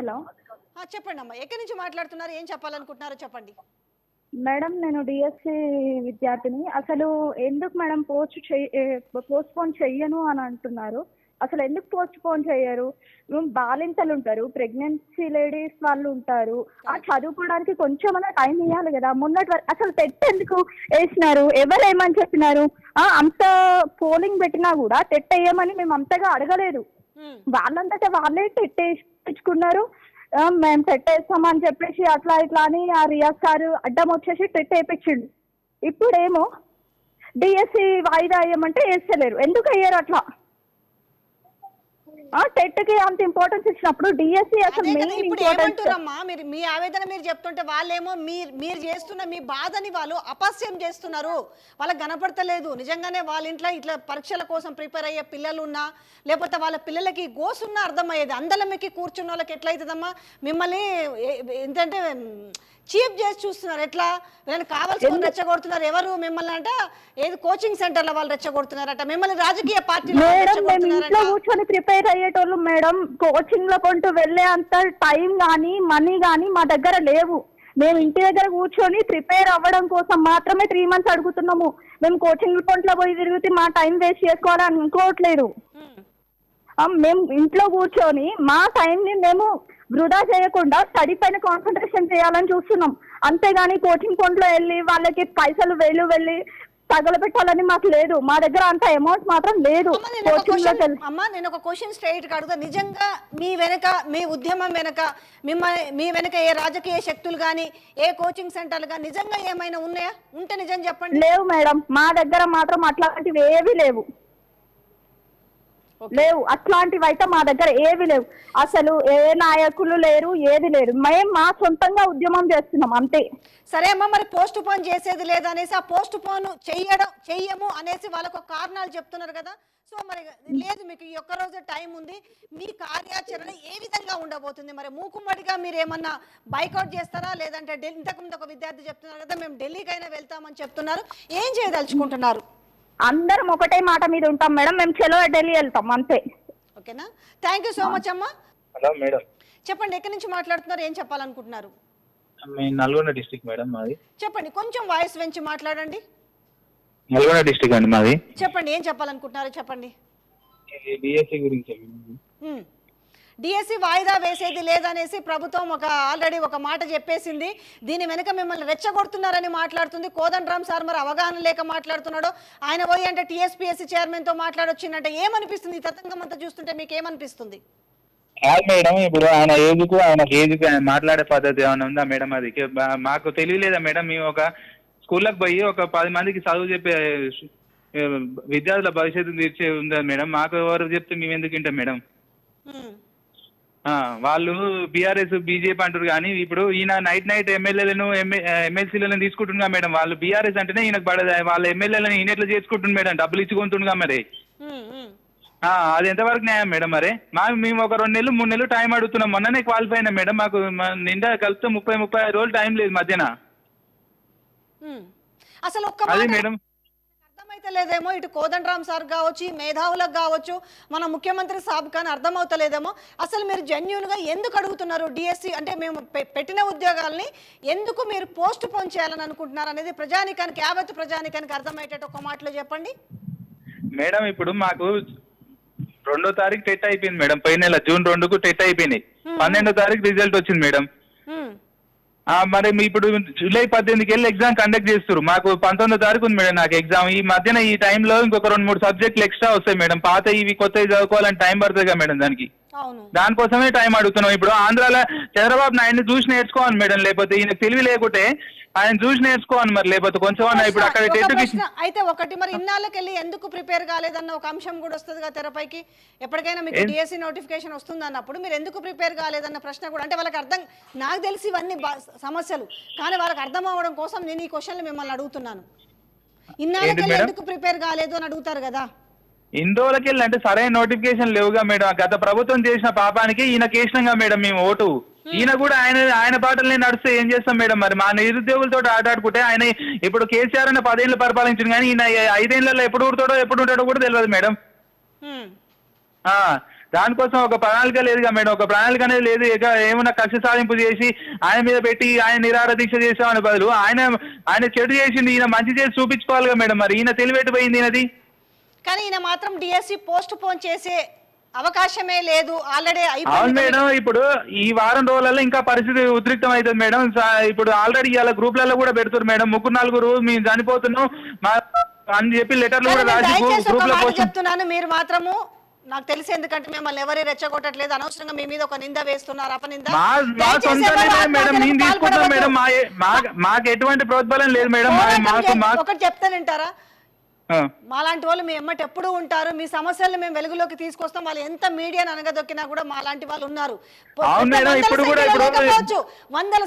Hello. చెప్పండి అమ్మా ఎక్కడి నుంచి మాట్లాడుతున్నారు? ఏం చెప్పాలనుకుంటున్నారో చెప్పండి. మేడం నేను డిఎస్సి విద్యార్థిని. అసలు ఎందుకు మేడం పోస్ట్ పోస్ట్ పోన్ చెయ్యను అని అంటున్నారు. అసలు ఎందుకు పోస్ట్ పోన్ చేయరు బాలింతలు ఉంటారు. ప్రెగ్నెన్సీ లేడీస్ వాళ్ళు ఉంటారు. ఆ చదువుకోవడానికి కొంచెమైనా టైం ఇవ్వాలి కదా. మొన్నటి వరకు అసలు టెట్ ఎందుకు వేసినారు? ఎవరు ఏమని చెప్పినారు? అంత పోలింగ్ పెట్టినా కూడా టెట్ వేయమని మేము అంతగా అడగలేదు. వాళ్ళంతట వాళ్ళే తెచ్చుకున్నారు మేము పెట్టేస్తామని చెప్పేసి అట్లా ఇట్లా అని ఆ రియాజ్ సార్ అడ్డం వచ్చేసి టెట్ వేయించిండు. ఇప్పుడేమో డిఎస్సి వాయిదా వేయమంటే వేస్తలేరు. ఎందుకు అయ్యారు అట్లా? ఆ టెట్కి అంత ఇంపార్టెన్స్ ఇచ్చినప్పుడు డిఎస్సి అసలు అదే కదా మెయిన్ ఇప్పుడు ఇంపార్టెన్స్ మీరు మీ ఆవేదన మీరు చెప్తుంటే వాళ్ళేమో మీరు మీరు చేస్తున్న మీ బాధని వాళ్ళు అపస్యం చేస్తున్నారు. వాళ్ళకి కనపడతలేదు. నిజంగానే వాళ్ళ ఇంట్లో ఇట్లా పరీక్షల కోసం ప్రిపేర్ అయ్యే పిల్లలు ఉన్నా లేకపోతే వాళ్ళ పిల్లలకి గోసున్నా అర్థమయ్యేది. అందలమ్మకి కూర్చున్న వాళ్ళకి ఎట్లయితుందమ్మా? మిమ్మల్ని ఏంటంటే చీప్ చేసి చూస్తున్నారు. ఎట్లా? వీళ్ళని కావాల్సుకొని రెచ్చగొడుతున్నారు. ఎవరు మిమ్మల్ని అంట? ఏది కోచింగ్ సెంటర్లో వాళ్ళు రెచ్చగొడుతున్నారట. మిమ్మల్ని రాజకీయ పార్టీలో కూర్చొని ప్రిపేర్ అయ్యేటోళ్ళు మేడం. కోచింగ్లో కొంటూ వెళ్ళే అంత టైం కానీ మనీ కానీ మా దగ్గర లేవు. మేము ఇంటి దగ్గర కూర్చొని ప్రిపేర్ అవ్వడం కోసం మాత్రమే త్రీ మంత్స్ అడుగుతున్నాము. మేము కోచింగ్ కొంట్లో పోయి తిరిగితే మా టైం వేస్ట్ చేసుకోవాలని అనుకోవట్లేదు. మేము ఇంట్లో కూర్చొని మా టైంని మేము వృధా చేయకుండా స్టడీ పైన కాన్సన్ట్రేషన్ చేయాలని చూస్తున్నాం. అంతేగాని కోచింగ్ కొంట్లో వెళ్ళి వాళ్ళకి పైసలు వేలు వెళ్ళి తగలబెట్టాలని మాకు లేదు. మా దగ్గర అంత అమౌంట్ మాత్రం లేదు. అమ్మ, నేను ఒక క్వశ్చన్ స్ట్రైట్ అడుగుతా. నిజంగా మీ వెనక మీ ఉద్యమం వెనక మిమ్మల్ని మీ వెనక ఏ రాజకీయ శక్తులు కానీ ఏ కోచింగ్ సెంటర్లు కానీ నిజంగా ఏమైనా ఉన్నాయా? ఉంటే నిజం చెప్పండి. లేవు మేడం. మా దగ్గర మాత్రం అట్లాంటివి ఏవి లేవు. లేవు. అట్లాంటివి అయితే మా దగ్గర ఏవి లేవు. అసలు ఏ నాయకులు లేరు ఏది లేరు. మేము మా సొంతంగా ఉద్యమం చేస్తున్నాం అంతే. సరే అమ్మ మరి పోస్ట్ పోన్ చేసేది లేదనేసి ఆ పోస్ట్ పోన్ చెయ్యడం చెయ్యము అనేసి వాళ్ళకు ఒక కారణాలు చెప్తున్నారు కదా. సో మరి లేదు మీకు ఈ ఒక్క రోజు టైం ఉంది. మీ కార్యాచరణ ఏ విధంగా ఉండబోతుంది? మరి మూకుమ్మడిగా మీరు ఏమన్నా బైకౌట్ చేస్తారా? లేదంటే ఢిల్లీ ఇంతకుముందు ఒక విద్యార్థి చెప్తున్నారు కదా మేము ఢిల్లీకైనా వెళ్తామని చెప్తున్నారు. ఏం చేయదలుచుకుంటున్నారు? అందరం ఒకటే మాట మీద ఉంటాం మేడం. మేము చెలో ఢిల్లీ వెళ్తాం అంతే. ఓకేనా? థ్యాంక్ యూ సో మచ్ అమ్మా. Hello madam. చెప్పండి ఎక్కడి నుంచి మాట్లాడుతున్నారు? ఏం చెప్పాలనుకుంటున్నారు? మీ నల్గొండ డిస్టిక్ మేడం మాది. చెప్పండి కొంచెం వాయిస్ వెంచి మాట్లాడండి. నల్గొండ డిస్టిక్ అండి మాది. చెప్పండి ఏం చెప్పాలనుకుంటున్నారో? చెప్పండి. ఇది డిఎస్సి గురించి డిఎస్సి వాయిదా వేసేది లేదనేసి ప్రభుత్వం ఒక ఆల్రెడీ ఒక మాట చెప్పేసింది. దీని వెనుక మిమ్మల్ని రెచ్చగొడుతున్నారని మాట్లాడుతుంది. కోదండరామ్ సార్ మరి అవగాహన లేక మాట్లాడుతున్నాడో ఆయన పోయి అంటే టీఎస్పీఎస్సీ చైర్మన్తో మాట్లాడొచ్చిందంటే ఏమనిపిస్తుంది? తతంగం అంతా చూస్తుంటే మీకు ఏమనిపిస్తుంది? కాదు మేడం ఇప్పుడు ఆయన ఏజ్కు ఆయన ఏజ్కి ఆయన మాట్లాడే పద్ధతి ఏమైనా ఉందా మేడం అది? మాకు తెలియలేదా మేడం? మేము ఒక స్కూల్కి పోయి ఒక పది మందికి చదువు చెప్పే విద్యార్థుల భవిష్యత్తు తీర్చే ఉందా మేడం? మాకు ఎవరు చెప్తే మేము ఎందుకు వింటాం మేడం? వాళ్ళు బీఆర్ఎస్ బీజేపీ అంటారు కానీ ఇప్పుడు ఈయన నైట్ నైట్ ఎమ్మెల్యేలను ఎమ్మెల్సీలను తీసుకుంటున్నా మేడం. వాళ్ళు బీఆర్ఎస్ అంటేనే ఈయనకు పడదు. వాళ్ళ ఎమ్మెల్యేలను ఈయన ఎట్లా చేసుకుంటుంది మేడం? డబ్బులు ఇచ్చుకుంటుండగా మరి. అది ఎంతవరకు న్యాయం మేడం మరి? మా మేము ఒక రెండు నెలలు మూడు నెలలు టైం అడుగుతున్నాం. మొన్ననే క్వాలిఫై అయినా మేడం. మాకు నిండా కలిపితే ముప్పై ముప్పై రోజులు టైం లేదు మధ్యన. అసలు అది మేడం. అర్థమైతే లేదేమో. ఇటు కోదండరామ్ సార్ కావచ్చు ఈ మేధావులకు కావచ్చు మన ముఖ్యమంత్రి సాబ్ కానీ అర్థమవుతలేదేమో. అసలు మీరు జెన్యున్గా ఎందుకు అడుగుతున్నారు డిఎస్సి? అంటే మేము పెట్టిన ఉద్యోగాల్ని ఎందుకు మీరు పోస్ట్ పోన్ చేయాలని అనుకుంటున్నారు అనేది ప్రజానికానికి యావత్ ప్రజానికానికి అర్థమయ్యేటట్టు ఒక మాటలో చెప్పండి. మేడం ఇప్పుడు మాకు రెండో తారీఖు టెట్ అయిపోయింది మేడం. పోయిన నెల జూన్ రెండుకు టెట్ అయిపోయినాయి. పన్నెండో తారీఖు రిజల్ట్ వచ్చింది మేడం. మరి మీ ఇప్పుడు జూలై పద్దెనిమిదికి వెళ్ళి ఎగ్జామ్ కండక్ట్ చేస్తారు మాకు పంతొమ్మిదో తారీఖు ఉంది మేడం నాకు ఎగ్జామ్ ఈ మధ్యన ఈ టైంలో ఇంకొక రెండు మూడు సబ్జెక్టులు ఎక్స్ట్రా వస్తాయి మేడం. పాత ఇవి కొత్తవి చదువుకోవాలని టైం పడుతుంది కదా మేడం దానికి. దానికోసమే టైం అడుగుతున్నాం. ఇప్పుడు ఆంధ్రాలో చంద్రబాబు నాయుడిని చూసి నేర్చుకోవాలి మేడం. లేకపోతే ఈయన తెలివి లేకుంటే ఆయన చూసి నేర్చుకోవాలి మరి. లేకపోతే కొంచెం ఇప్పుడు అక్కడ అయితే ఒకటి మరి ఇన్నాళ్ళకెళ్ళి ఎందుకు ప్రిపేర్ కాలేదన్న ఒక అంశం కూడా వస్తుంది కదా తెరపైకి? ఎప్పటికైనా మీకు డిఎస్సి నోటిఫికేషన్ వస్తుంది అన్నప్పుడు మీరు ఎందుకు ప్రిపేర్ కాలేదన్న ప్రశ్న కూడా అంటే వాళ్ళకి అర్థం నాకు తెలిసి ఇవన్నీ సమస్యలు. కానీ వాళ్ళకి అర్థం అవ్వడం కోసం నేను ఈ క్వశ్చన్లు మిమ్మల్ని అడుగుతున్నాను. ఇన్నాళ్ళకెళ్ళి మేడం? ఎందుకు ప్రిపేర్ కాలేదు అని అడుగుతారు కదా? రోజులకి వెళ్ళి అంటే సరైన నోటిఫికేషన్ లేవుగా మేడం. గత ప్రభుత్వం చేసిన పాపానికి ఈయన కేసినాంగా మేడం మేము ఓటు. ఈయన కూడా ఆయన ఆయన పాటలనే నడిస్తే ఏం చేస్తాం మేడం మరి? మా నిరుద్యోగులతో ఆటాడుకుంటే ఆయన ఇప్పుడు కేసీఆర్ అనే పదేళ్ళు పరిపాలించింది కానీ ఈయన ఐదేళ్ళలో ఎప్పుడు ఊరుతాడో ఎప్పుడు ఉంటాడో కూడా తెలియదు మేడం. ఆ, దానికోసం ఒక ప్రణాళిక లేదుగా మేడం. ఒక ప్రణాళిక అనేది లేదు. ఇక ఏమన్నా కక్ష సాధింపు చేసి ఆయన మీద పెట్టి ఆయన నిరార దీక్ష చేసామని బదులు ఆయన ఆయన చెడు చేసింది ఈయన మంచి చేసి చూపించుకోవాలిగా మేడం మరి. ఈయన తెలివెట్టిపోయింది ఈయనది? కానీ ఈయన మాత్రం డిఎస్సి పోస్ట్ పోన్ చేసే అవకాశమే లేదు. ఆల్రెడీ అవును అయిపోయింది మేడం ఇప్పుడు ఈ వారం రోజులలో ఇంకా పరిస్థితి ఉద్రిక్తం అవుతుంది మేడం. ఇప్పుడు ఆల్రెడీ ఇలా గ్రూప్లలో కూడా పెడుతున్నారు మేడం. ముగ్గురు నలుగురు మేము చనిపోతున్నాం. మా అని చెప్పి లెటర్లు కూడా రాసి దయచేసి ఒక గ్రూప్లో మాట పోస్ట్ చెప్తున్నాను. మీరు మాత్రము నాకు తెలిసి ఎందుకంటే మిమ్మల్ని ఎవరు రెచ్చగొట్టట్లేదు. అనవసరంగా మీ మీద ఒక నింద వేస్తున్నారు. అపనింద? మాకు ఎటువంటి ప్రోద్బలం లేదు మేడం. ఒకటి చెప్తానంటారా. మాలాంటి వాళ్ళు మీ ఎమ్మటి ఎప్పుడు ఉంటారు. మీ సమస్యలను మేము వెలుగులోకి తీసుకొస్తాం. వాళ్ళు ఎంత మీడియాని అనగదొక్కినా కూడా మాలాంటి వాళ్ళు ఉన్నారు. వందల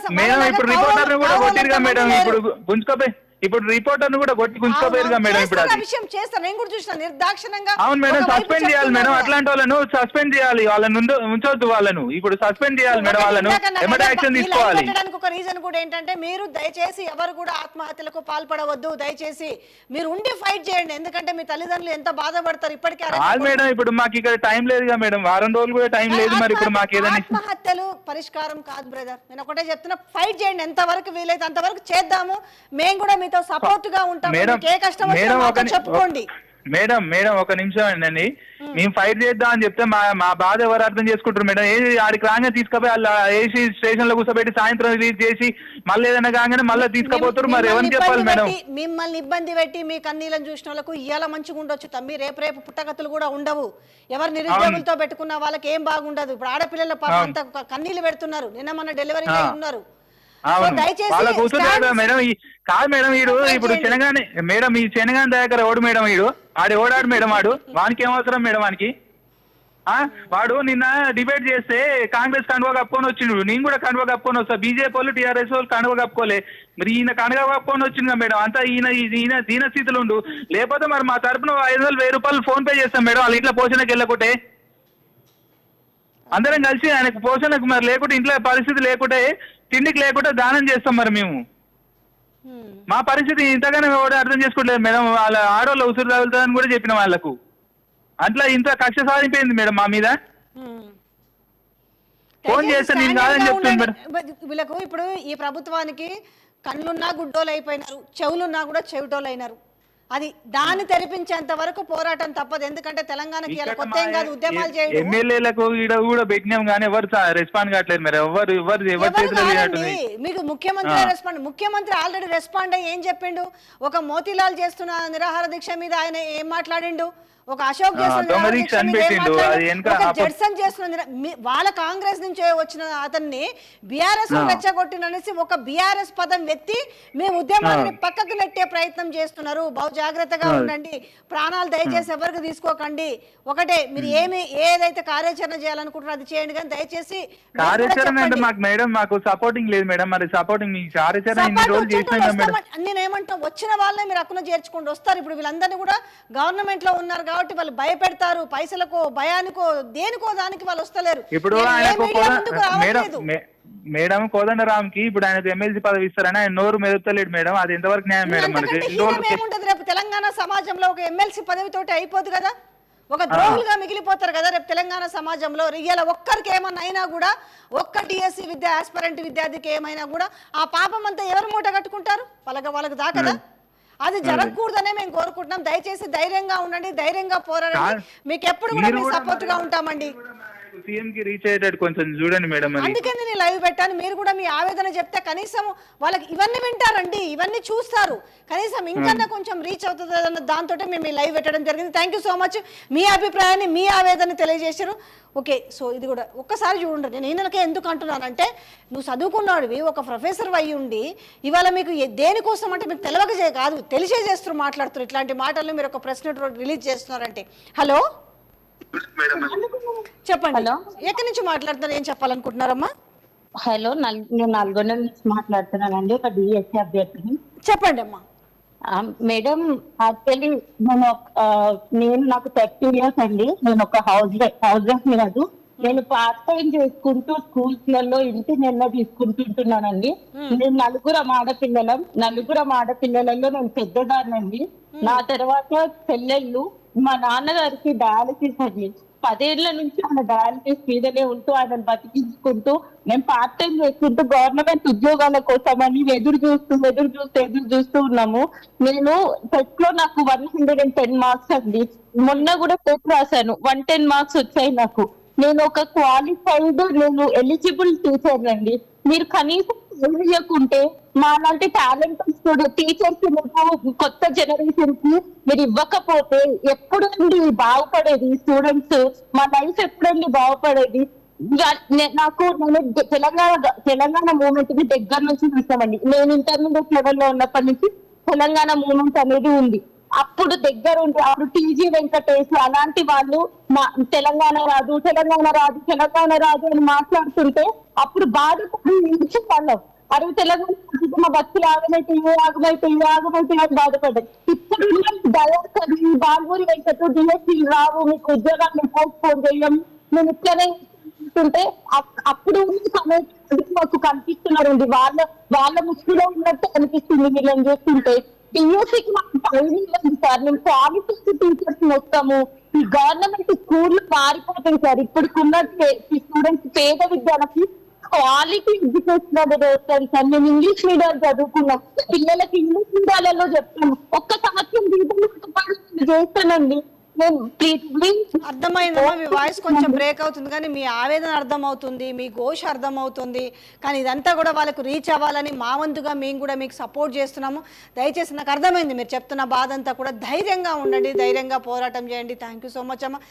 ఇప్పుడు కౌరవులు- రిపోర్టర్ కూడా కొట్టి గుంజుకోపోయారుగా అవును, మేడం ఇప్పుడు విషయం చేస్తాను నేను కూడా చూసిన నిర్దాక్షిణంగా అవును మేడం సస్పెండ్ చేయాలి మేడం. అట్లాంటి వాళ్ళను సస్పెండ్ చేయాలి. వాళ్ళను ఉండ- ఉంచొద్దు వాళ్ళను. ఇప్పుడు సస్పెండ్ చేయాలి మేడం వాళ్ళను. ఎమ్మటే అదే యాక్షన్ తీసుకోవాలి. ఒక రీజన్ కూడా ఏంటంటే మీరు దయచేసి ఎవరు కూడా ఆత్మహత్యలకు పాల్పడవద్దు. దయచేసి మీరు ఉండి ఫైట్ చేయండి. ఎందుకంటే మీ తల్లిదండ్రులు ఎంత బాధపడతారు ఇప్పటికే మేడం ఇప్పుడు మాకు ఇక్కడ టైం లేదుగా మేడం. వారం రోజులు కూడా టైం లేదు మరి ఇప్పుడు మాకు ఏదైనా ఆత్మహత్యలు పరిష్కారం కాదు బ్రదర్ నేను ఒకటే చెప్తున్నా ఫైట్ చేయండి. ఎంత వరకు వీలైతే అంతవరకు చేద్దాము. మేము కూడా మీతో సపోర్ట్గా మీకు ఏ కష్టం వచ్చినా మాతో చెప్పుకోండి. మేడం మేడం ఒక నిమిషం అండి మేము. ఫైట్ చేద్దాం అని చెప్తే మా మా బాధ ఎవరు అర్థం చేసుకుంటారు మేడం? ఏది ఆడికి రాగానే తీసుకుపోయి అలా ఏసీ స్టేషన్లో కూర్చోబెట్టి సాయంత్రం రిలీజ్ చేసి మళ్ళీ ఏదైనా కాగానే మళ్ళీ తీసుకుపోతారు. మరి ఎవరిని చెప్పాలి మేడం? మిమ్మల్ని ఇబ్బంది పెట్టి మీ కన్నీళ్ళని చూసిన వాళ్ళకు ఇవాళ మంచిగా ఉండొచ్చు తమ్మి. రేపు రేపు పుట్టగతులు కూడా ఉండవు. ఎవరు నిరుద్యోగులతో పెట్టుకున్న వాళ్ళకి ఏం బాగుండదు. ఇప్పుడు ఆడపిల్లల పాపం. అంత కన్నీళ్ళు పెడుతున్నారు. నిన్న మన డెలివరీ. ఉన్నారు. వాళ్ళ మేడం కాదు మేడం వీడు ఇప్పుడు. శనగానే మేడం ఈ శనగాని దగ్గర ఓడు మేడం వీడు. ఆడు ఓడాడు మేడం వాడు. వానికి అవసరం మేడం వానికి? ఆ? వాడు నిన్న డిబేట్ చేస్తే కాంగ్రెస్ కండువా కప్పుకొని వచ్చిండు. నేను కూడా కండువా కప్పుకొని వస్తా. బీజేపీ వాళ్ళు టీఆర్ఎస్ వాళ్ళు కండువా కప్పుకోలే. మరి ఈయన కండువా కప్పుకొని వచ్చింది కదా మేడం. అంతా ఈయన ఈయన దీన స్థితిలో ఉండు. లేకపోతే మరి మా తరపున ఐదు వందలు వెయ్యి రూపాయలు ఫోన్ పే చేస్తాం మేడం. వాళ్ళ ఇంట్లో పోషణకి వెళ్ళకుంటే. అందరం కలిసి ఆయనకు పోషణకు మరి లేకుంటే ఇంట్లో పరిస్థితి లేకుంటే తిండికి లేకుంటే దానం చేస్తాం మరి మేము. మా పరిస్థితి ఇంతగానే కూడా అర్థం చేసుకోవట్లేదు మేడం. వాళ్ళ ఆడవాళ్ళు ఉసురు తగులుతుందని కూడా చెప్పిన వాళ్ళకు. అట్లా ఇంత కక్ష సాధిపోయింది మేడం మా మీద. ఫోన్ చేస్తే నేను కాదని చెప్తాను. బ- వీళ్ళకు ఇప్పుడు ఈ ప్రభుత్వానికి కళ్ళున్నా గుడ్డోలు అయిపోయినారు. చెవులున్నా కూడా చెవిటోలు అయినారు. అది దాన్ని తెరిపించేంత వరకు పోరాటం తప్పదు. ఎందుకంటే తెలంగాణకి ఇలా కొత్త ఏం కాదు ఉద్యమాలు చేయడం. ఎమ్మెల్యేలకు ఈడ కూడా పెట్టినాం కానీ ఎవరు రెస్పాండ్ కావట్లేదు మరి. ఎవరు ఎవరు ఎవరి మీకు ముఖ్యమంత్రి రెస్పాండ్ ముఖ్యమంత్రి ఆల్రెడీ రెస్పాండ్ అయ్యి ఏం చెప్పిండు? ఒక మోతీలాల్ చేస్తున్న నిరాహార దీక్ష మీద ఆయన ఏం మాట్లాడిండు? ఒక అశోక్ జడ్సన్ చేస్తున్న మీ- వాళ్ళ కాంగ్రెస్ నుంచే వచ్చిన అతన్ని బీఆర్ఎస్ ఆ. రెచ్చగొట్టిననేసి ఒక బీఆర్ఎస్ పదం ఎత్తి మేము ఉద్యమాన్ని పక్కకు నెట్టే ప్రయత్నం చేస్తున్నారు. బహు జాగ్రత్తగా ఉండండి. ప్రాణాలు దయచేసి ఎవరికి తీసుకోకండి. ఒకటే మీరు ఏమి ఏదైతే కార్యాచరణ చేయాలనుకుంటున్నారో అది చేయండి కానీ దయచేసి కార్యాచరణ అంటే. మాకు మేడం మాకు సపోర్టింగ్ లేదు మేడం. మరి సపోర్టింగ్ మీ కార్యాచరణ ఇన్ని సపోర్ట్ రోజులు వచ్చేటోళ్ళు చేసినాం కదా మేడం. వస్తామని- నేను ఏమంటాం వచ్చిన వాళ్ళే మీరు అక్కున చేర్చుకుంటూ వస్తారు. ఇప్పుడు వీళ్ళందరినీ కూడా గవర్నమెంట్లో ఉన్నారు కాబట్టి వాళ్ళు భయపెడతారు. పైసలకో భయానికో దేనికో దానికి వాళ్ళు వస్తలేరు. ఇప్పుడు మేడం కోదండరామ్కి ఇప్పుడు ఆయనకు ఎమ్మెల్సీ పదవి ఇస్తారని ఆయన నోరు మెదుపుతలేడు మేడం. అది ఎంతవరకు న్యాయం మేడం మనకి? రేపు తెలంగాణ సమాజంలో ఒక ఎమ్మెల్సీ పదవితోటి అయిపోదు కదా? ఒక ద్రోహులుగా మిగిలిపోతారు కదా రేపు తెలంగాణ సమాజంలో? ఇవాళ ఒక్కరికి ఏమన్నా అయినా కూడా ఒక్క డిఎస్సి విద్య ఆస్పరెంట్ విద్యార్థికి ఏమైనా కూడా ఆ పాపం అంతా ఎవరు మూట కట్టుకుంటారు? వాళ్ళకి వాళ్ళకి దాకదా అది జరగకూడదనే మేము కోరుకుంటున్నాం. దయచేసి ధైర్యంగా ఉండండి ధైర్యంగా పోరాడండి. మీకు ఎప్పుడు కూడా మీరు మేము కూడా సపోర్ట్గా ఉంటామండి. సీఎం కి రీచ్ అయ్యేటట్టు కొంచెం చూడండి మేడం అందుకే నేను లైవ్ పెట్టాను. మీరు కూడా మీ ఆవేదన చెప్తే కనీసం వాళ్ళకి ఇవన్నీ వింటారండి. ఇవన్నీ చూస్తారు. కనీసం ఇంకన్నా కొంచెం రీచ్ అవుతుంది అన్న దాంతో మేము ఈ లైవ్ పెట్టడం జరిగింది. థ్యాంక్ యూ సో మచ్ మీ అభిప్రాయాన్ని మీ ఆవేదన తెలియజేశారు. ఓకే సో ఇది కూడా ఒక్కసారి చూడండి. నేను ఈయనకే ఎందుకు అంటున్నానంటే నువ్వు చదువుకున్నాడివి ఒక ప్రొఫెసర్ అయి ఉండి ఇవాళ మీకు దేనికోసం అంటే మీకు తెలవక చే కాదు తెలిసే చేస్తూ మాట్లాడుతున్నారు. ఇట్లాంటి మాటలు మీరు ఒక ప్రెస్ నోట్ రిలీజ్ చేస్తున్నారంటే. హలో చెప్పండి. హలో. ఎక్కడి నుంచి మాట్లాడుతున్నారు? ఏం చెప్పాలనుకుంటున్నారమ్మా? హలో నేను నల్గొండ నుంచి మాట్లాడుతున్నానండి ఒక డిఎస్సి అభ్యర్థిని. చెప్పండి అమ్మా మేడం యాక్చువల్లీ నేను నేను నాకు థర్టీ ఇయర్స్ అండి. నేను ఒక హౌస్ హౌస్ వైఫ్ కాదు. నేను పార్ట్ టైం చేసుకుంటూ స్కూల్స్లలో ఇంటి నెల తీసుకుంటుంటున్నానండి. నేను నలుగురం ఆడపిల్లలం. నలుగురం ఆడపిల్లలలో నేను పెద్దదాన్నండి. నా తర్వాత చెల్లెళ్ళు మా నాన్నగారికి డయాలసిస్ అండి. పదేళ్ళ నుంచి ఆయన డయాలసిస్ మీదనే ఉంటూ ఆయన బతికించుకుంటూ మేము పార్ట్ టైం చేసుకుంటూ గవర్నమెంట్ ఉద్యోగాల కోసం అని ఎదురు చూస్తూ ఎదురు చూస్తూ ఎదురు చూస్తూ ఉన్నాము. నేను టెట్లో నాకు one hundred and ten marks అండి. మొన్న కూడా టెట్ రాశాను. వన్ టెన్ మార్క్స్ వచ్చాయి నాకు. నేను ఒక క్వాలిఫైడ్ నేను ఎలిజిబుల్ టీచర్ అండి. మీరు కనీసం చేయకుంటే మా టాలెంట్ టాలెంట్ టీచర్స్ కొత్త జనరేషన్కి మీరు ఇవ్వకపోతే ఎప్పుడండి బాగుపడేది? స్టూడెంట్స్ మా లైఫ్ ఎప్పుడండి బాగుపడేది? నాకు నేను తెలంగాణ తెలంగాణ మూమెంట్కి దగ్గర నుంచి చూస్తామండి. నేను ఇంటర్మీడియట్ లెవెల్లో ఉన్నప్పటి నుంచి తెలంగాణ మూమెంట్ అనేది ఉంది. అప్పుడు దగ్గర ఉండి అప్పుడు టీజీ వెంకటేష్ అలాంటి వాళ్ళు మా తెలంగాణ రాదు తెలంగాణ రాదు తెలంగాణ రాదు అని మాట్లాడుతుంటే అప్పుడు బాధపడి వాళ్ళం అరే తెలంగాణ రాకపోతే మా బతుకులు ఆగమైతే ఆగమైతే ఆగమైతే అని బాధపడ్డాయి ఇప్పుడు దయాకర్ బాల్మూరి వెంకట డిఎస్సీ రావు మీకు ఉద్యోగాలు ఫోన్ చేయం మేము ఇట్లనే ఉంటే అప్పుడు ఉన్న సమయం మాకు కనిపిస్తున్నారండి వాళ్ళ వాళ్ళ ముసుగులో ఉన్నట్టు అనిపిస్తుంది వీళ్ళని చూస్తుంటే. డిఎస్సీకి మాకు టైం ఇవ్వండి సార్. మేము క్వాలిఫైడ్ టీచర్స్ వస్తాము. ఈ గవర్నమెంట్ స్కూల్ మారిపోతాయి సార్. ఇప్పుడుకున్న స్టూడెంట్స్ పేద విద్యాలకి క్వాలిటీ ఎడ్యుకేషన్ అనేది వస్తుంది సార్ మేము ఇంగ్లీష్ మీడియం చదువుకున్నాం. పిల్లలకి ఇంగ్లీష్ మీడియాలలో చెప్తాము ఒక్క సంవత్సరం దీపం చేస్తానండి. అర్థమైందమ్మా మీ వాయిస్ కొంచెం బ్రేక్ అవుతుంది కానీ మీ ఆవేదన అర్థమవుతుంది మీ ఘోష అర్థమవుతుంది. కానీ ఇదంతా కూడా వాళ్ళకు రీచ్ అవ్వాలని మా వంతుగా మేము కూడా మీకు సపోర్ట్ చేస్తున్నాము. దయచేసి నాకు అర్థమైంది మీరు చెప్తున్న బాధ అంతా కూడా ధైర్యంగా ఉండండి ధైర్యంగా పోరాటం చేయండి. థ్యాంక్ యూ సో మచ్ అమ్మా.